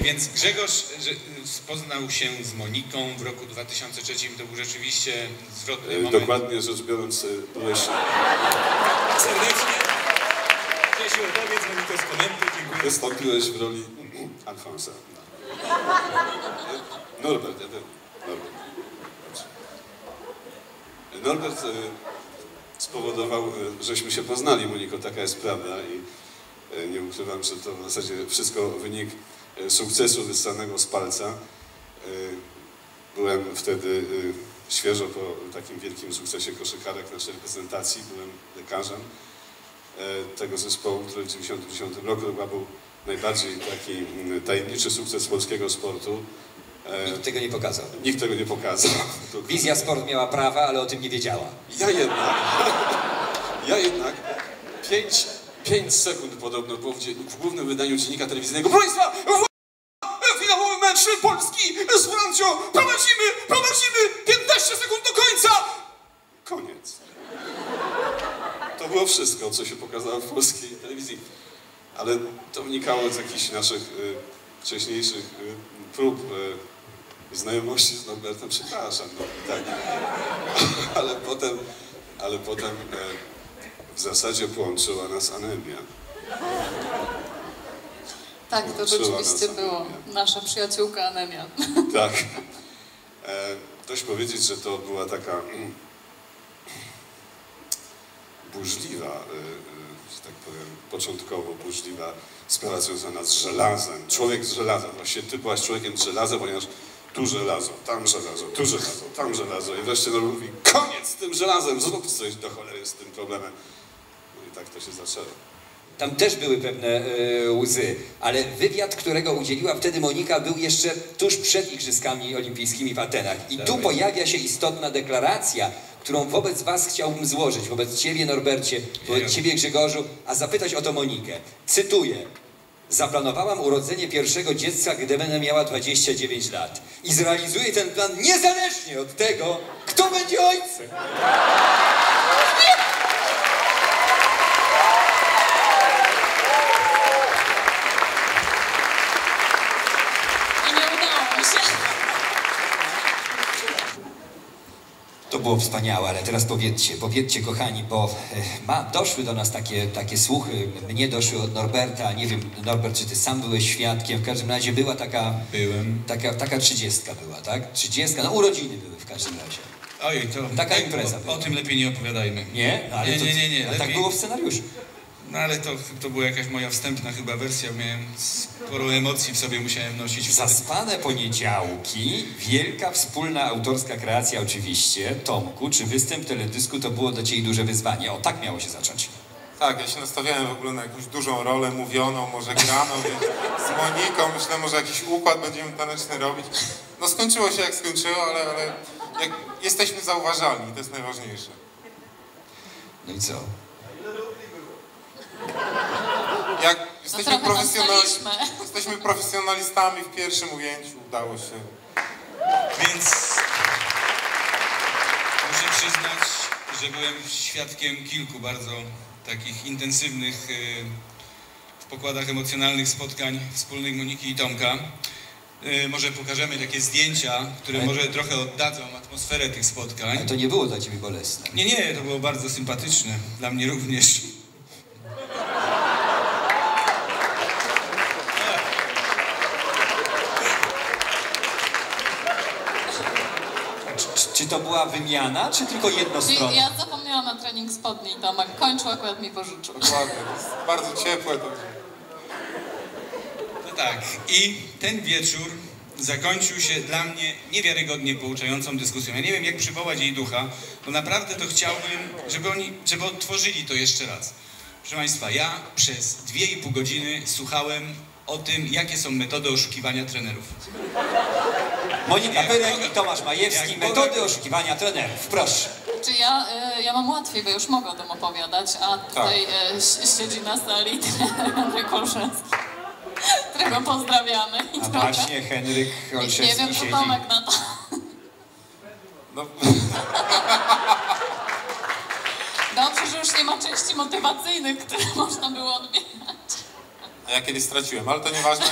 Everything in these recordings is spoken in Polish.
Więc Grzegorz poznał się z Moniką w roku 2003. To był rzeczywiście zwrotny E, moment. Dokładnie rzecz biorąc, e, byłeś, Serdecznie. Grzesiu, opowiedz Moniko z komenty. Dziękuję. wystąpiłeś w roli Alfonsa. Norbert, ja wiem. Norbert. Norbert e, spowodował, e, żeśmy się poznali, Moniko, taka jest prawda i e, nie ukrywam, że to w zasadzie wszystko wynik e, sukcesu wyssanego z palca. E, Byłem wtedy e, świeżo po takim wielkim sukcesie koszykarek naszej reprezentacji, byłem lekarzem e, tego zespołu, który w 1990 roku chyba był najbardziej taki mm, tajemniczy sukces polskiego sportu. E, Nikt tego nie pokazał. Nikt tego nie pokazał. Wizja Sport miała prawa, ale o tym nie wiedziała. Ja jednak, ja jednak 5, 5 sekund podobno było w, w głównym wydaniu dziennika telewizyjnego. Proszę Państwa, finałowy mecz Polski z Francją. Prowadzimy, prowadzimy 15 sekund do końca. Koniec. To było wszystko, co się pokazało w polskiej telewizji. Ale to wynikało z jakichś naszych y, wcześniejszych y, prób y, znajomości z Norbertem. Przepraszam, no, tak. ale potem, ale potem e, w zasadzie połączyła nas anemia. Tak, to rzeczywiście było. anemia. Nasza przyjaciółka anemia. Tak. E, dość powiedzieć, że to była taka mm, burzliwa, e, e, że tak powiem, początkowo burzliwa sprawa związana z żelazem. Człowiek z żelazem. Właśnie ty byłaś człowiekiem z żelaza, ponieważ tu żelazo, tam żelazo, tu żelazo, tam żelazo. I wreszcie no mówi, koniec z tym żelazem, zrób coś do cholery z tym problemem. No i tak to się zaczęło. Tam też były pewne e, łzy, ale wywiad, którego udzieliła wtedy Monika, był jeszcze tuż przed Igrzyskami Olimpijskimi w Atenach. I tu pojawia się istotna deklaracja, którą wobec Was chciałbym złożyć, wobec Ciebie Norbercie, wobec Ciebie Grzegorzu, a zapytać o to Monikę. Cytuję. Zaplanowałam urodzenie pierwszego dziecka, gdy będę miała 29 lat. I zrealizuję ten plan niezależnie od tego, kto będzie ojcem. I nie udało mi się. To było wspaniałe, ale teraz powiedzcie, powiedzcie kochani, bo e, ma, doszły do nas takie, takie słuchy, mnie doszły od Norberta, nie wiem Norbert, czy ty sam byłeś świadkiem, w każdym razie była taka, Byłem. taka, taka trzydziestka była, tak? Trzydziestka, no urodziny były w każdym razie. Ojej, to Taka tak, impreza O, była. o tym lepiej nie opowiadajmy. Nie? No, ale nie, to, nie, nie, nie. ale tak było w scenariuszu. No ale to, to była jakaś moja wstępna chyba wersja. Miałem sporo emocji w sobie, musiałem nosić. Zaspane poniedziałki, wielka wspólna autorska kreacja oczywiście. Tomku, czy występ teledysku to było dla Ciebie duże wyzwanie? O, tak miało się zacząć. Tak, ja się nastawiałem w ogóle na jakąś dużą rolę mówioną, może graną, więc z Moniką myślę, może jakiś układ będziemy taneczny robić. No skończyło się jak skończyło, ale, ale jak jesteśmy zauważalni, to jest najważniejsze. No i co? Jak jesteśmy, trochę profesjonali... jesteśmy profesjonalistami w pierwszym ujęciu, udało się. Więc muszę przyznać, że byłem świadkiem kilku bardzo takich intensywnych y, w pokładach emocjonalnych spotkań wspólnych Moniki i Tomka. Y, Może pokażemy takie zdjęcia, które może trochę oddadzą atmosferę tych spotkań. Ale to nie było dla Ciebie bolesne. Nie, nie, to było bardzo sympatyczne. Dla mnie również. Czy, to była wymiana, czy tylko jednostronna? ja zapomniałam na trening spodni i Tomek kończył, akurat mi pożyczył. Dokładnie, bardzo ciepłe. To... No tak. I ten wieczór zakończył się dla mnie niewiarygodnie pouczającą dyskusją. Ja nie wiem, jak przywołać jej ducha, bo naprawdę to chciałbym, żeby oni, żeby odtworzyli to jeszcze raz. Proszę Państwa, ja przez dwie i pół godziny słuchałem o tym, jakie są metody oszukiwania trenerów. Monika Pyrek i Tomasz Majewski, metody oszukiwania trenerów. Proszę. Czy ja, y, ja mam łatwiej, bo już mogę o tym opowiadać, a tutaj y, si- siedzi na sali Henryk Olszewski, którego pozdrawiamy. I A właśnie Henryk Olszewski nie wiem, siedzi. Tomek na to. No, Dobrze, że już nie ma części motywacyjnych, które można było odbierać. a ja kiedyś straciłem, ale to nieważne.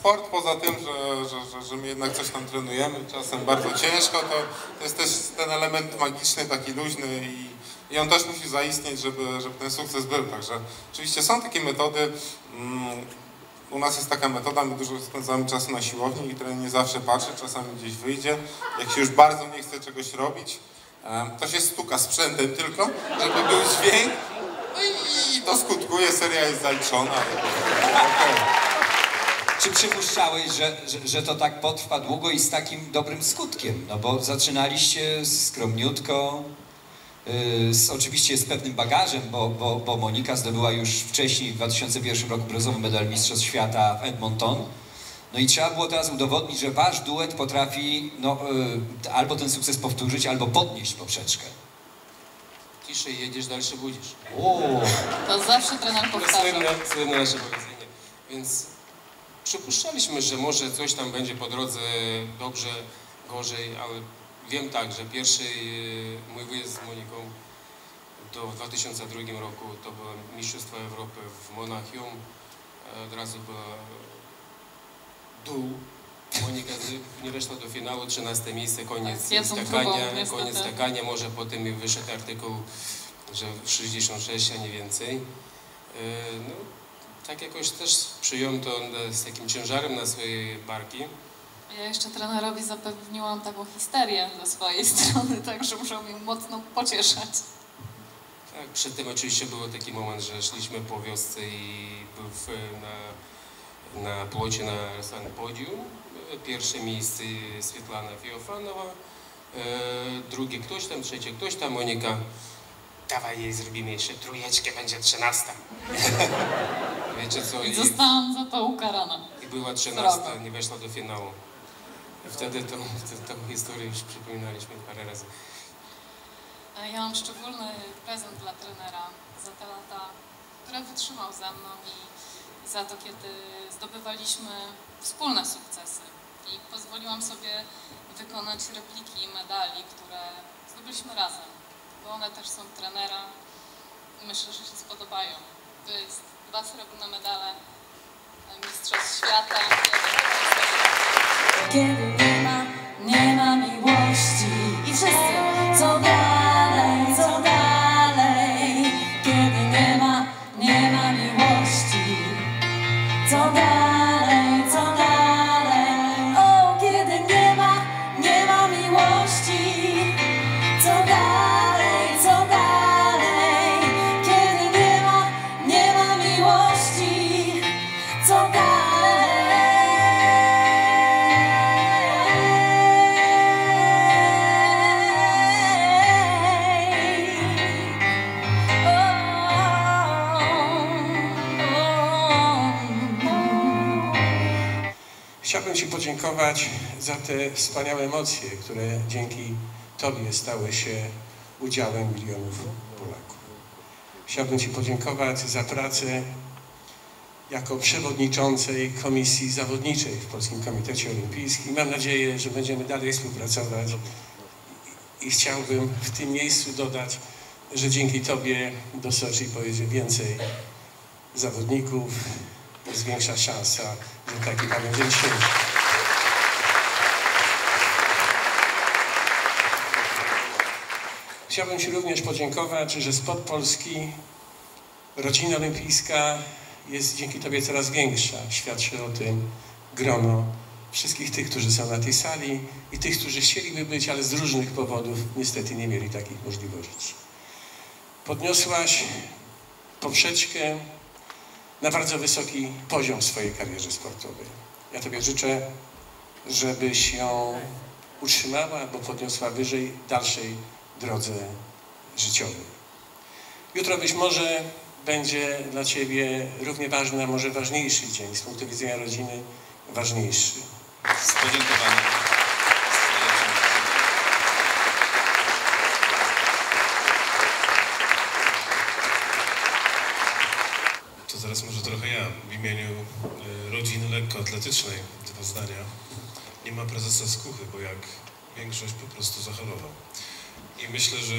Sport poza tym, że, że, że, że my jednak coś tam trenujemy, czasem bardzo ciężko, to, to jest też ten element magiczny, taki luźny i, i on też musi zaistnieć, żeby, żeby ten sukces był. Także oczywiście są takie metody. Mm, u nas jest taka metoda, my dużo spędzamy czasu na siłowni i trener nie zawsze patrzy, czasami gdzieś wyjdzie. Jak się już bardzo nie chce czegoś robić, to się stuka sprzętem tylko, żeby był dźwięk. No i to skutkuje, seria jest zaliczona. Czy przypuszczałeś, że, że, że to tak potrwa długo i z takim dobrym skutkiem? No bo zaczynaliście skromniutko, yy, z, oczywiście z pewnym bagażem, bo, bo, bo Monika zdobyła już wcześniej, w 2001 roku, brązowy medal Mistrzostw Świata w Edmonton. No i trzeba było teraz udowodnić, że wasz duet potrafi no, yy, albo ten sukces powtórzyć, albo podnieść poprzeczkę. Ciszej jedziesz, dalsze budzisz. O, To zawsze trener To powtarza. słynne, słynne nasze powiedzenie. Więc przypuszczaliśmy, że może coś tam będzie po drodze dobrze, gorzej, ale wiem tak, że pierwszy e, mój wyjazd z Moniką to w 2002 roku to było Mistrzostwa Europy w Monachium. E, Od razu była dół. Monika nie weszła do finału, 13 miejsce, koniec Z jedną skakania, próbą, koniec skakania, może potem mi wyszedł artykuł, że 66, a nie więcej. E, No, tak jakoś też przyjąłem to na- z takim ciężarem na swoje barki. Ja jeszcze trenerowi zapewniłam taką histerię ze swojej strony, także musiał mnie mocno pocieszać. Tak, przed tym oczywiście był taki moment, że szliśmy po wiosce i był w, na, na płocie na samym podium. Pierwsze miejsce Swietlana Fiofanowa, e, drugie ktoś tam, trzecie ktoś tam, Monika. Dawaj jej zrobimy jeszcze trójeczkę, będzie trzynasta. Wiecie co? I zostałam za to ukarana. I była trzynasta, nie weszła do finału. I wtedy tą, tą, tą historię już przypominaliśmy parę razy. E, Ja mam szczególny prezent dla trenera za te lata, które wytrzymał ze mną i za to, kiedy zdobywaliśmy wspólne sukcesy. I pozwoliłam sobie wykonać repliki medali, które zdobyliśmy razem, bo one też są trenera. Myślę, że się spodobają. To jest dwa srebrne medale e, Mistrzostw Świata. Kiedy nie ma, nie ma miłości I wszyscy, co dalej, co dalej Kiedy nie ma, nie ma miłości Co dalej, podziękować za te wspaniałe emocje, które dzięki Tobie stały się udziałem milionów Polaków. Chciałbym Ci podziękować za pracę jako przewodniczącej Komisji Zawodniczej w Polskim Komitecie Olimpijskim. Mam nadzieję, że będziemy dalej współpracować i chciałbym w tym miejscu dodać, że dzięki Tobie do Soczi pojedzie więcej zawodników, jest większa szansa, że taki pan będzie Chciałbym Ci również podziękować, że spod Polski rodzina olimpijska jest dzięki Tobie coraz większa. Świadczy o tym grono wszystkich tych, którzy są na tej sali i tych, którzy chcieliby być, ale z różnych powodów niestety nie mieli takich możliwości. Podniosłaś poprzeczkę na bardzo wysoki poziom swojej karierze sportowej. Ja Tobie życzę, żebyś ją utrzymała albo podniosła wyżej dalszej drodze życiowej. Jutro być może będzie dla Ciebie równie ważny, a może ważniejszy dzień, z punktu widzenia rodziny ważniejszy. Z podziękowaniem. To zaraz może trochę ja w imieniu e, rodziny lekkoatletycznej dwa zdania. Nie ma prezesa Skuchy, bo jak większość po prostu zachorował. I myślę, że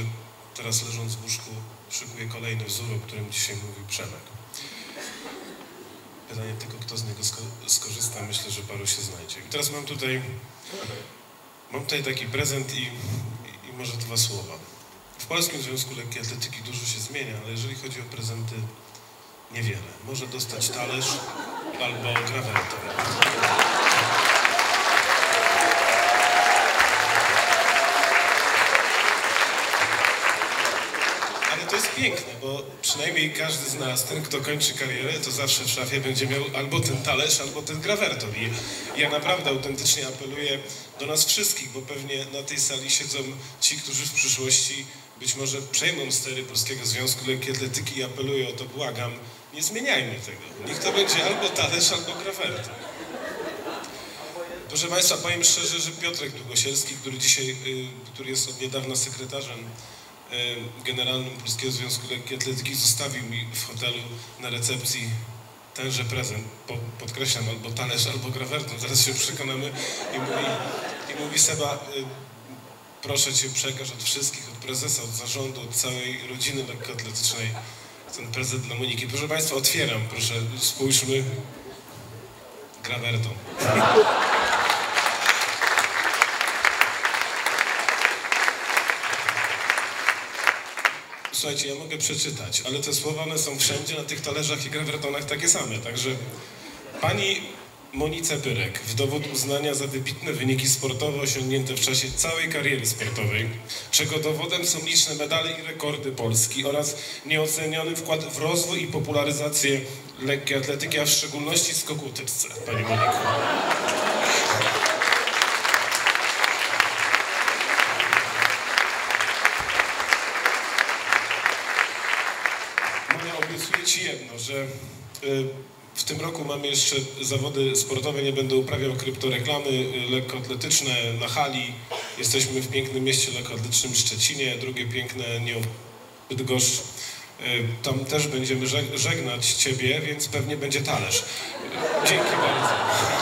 teraz leżąc w łóżku szykuje kolejny wzór, o którym dzisiaj mówił Przemek. Pytanie tylko, kto z niego sko- skorzysta. Myślę, że paru się znajdzie. I teraz mam tutaj, mam tutaj taki prezent i, i, może dwa słowa. W Polskim Związku Lekkiej Atletyki dużo się zmienia, ale jeżeli chodzi o prezenty, niewiele. Może dostać talerz albo grawętę. Ale to piękne, bo przynajmniej każdy z nas, ten kto kończy karierę, to zawsze w szafie będzie miał albo ten talerz, albo ten grawerton. I ja naprawdę autentycznie apeluję do nas wszystkich, bo pewnie na tej sali siedzą ci, którzy w przyszłości być może przejmą stery Polskiego Związku Lekkiej Atletyki i apeluję o to, błagam, nie zmieniajmy tego. Niech to będzie albo talerz, albo grawerton. Proszę Państwa, powiem szczerze, że Piotrek Długosielski, który dzisiaj, y, który jest od niedawna sekretarzem generalnym Polskiego Związku Lekkiej Atletyki, zostawił mi w hotelu na recepcji tenże prezent, po, podkreślam, albo talerz, albo grawerton, zaraz się przekonamy i mówi, i mówi Seba, y, proszę Cię przekaż od wszystkich, od prezesa, od zarządu, od całej rodziny lekkoatletycznej ten prezent dla Moniki. Proszę Państwa, otwieram, proszę, spójrzmy. Grawerton. Słuchajcie, ja mogę przeczytać, ale te słowa one są wszędzie na tych talerzach i grawertonach takie same. Także pani Monice Pyrek w dowód uznania za wybitne wyniki sportowe osiągnięte w czasie całej kariery sportowej, czego dowodem są liczne medale i rekordy Polski oraz nieoceniony wkład w rozwój i popularyzację lekkiej atletyki, a w szczególności skoku tyczce, pani Moniko. Monia, obiecuję Ci jedno, że y, w tym roku mamy jeszcze zawody sportowe, nie będę uprawiał kryptoreklamy y, lekkoatletyczne na hali. Jesteśmy w pięknym mieście lekkoatletycznym Szczecinie, drugie piękne nie Bydgoszcz. Y, Tam też będziemy żeg- żegnać Ciebie, więc pewnie będzie talerz. Dzięki bardzo.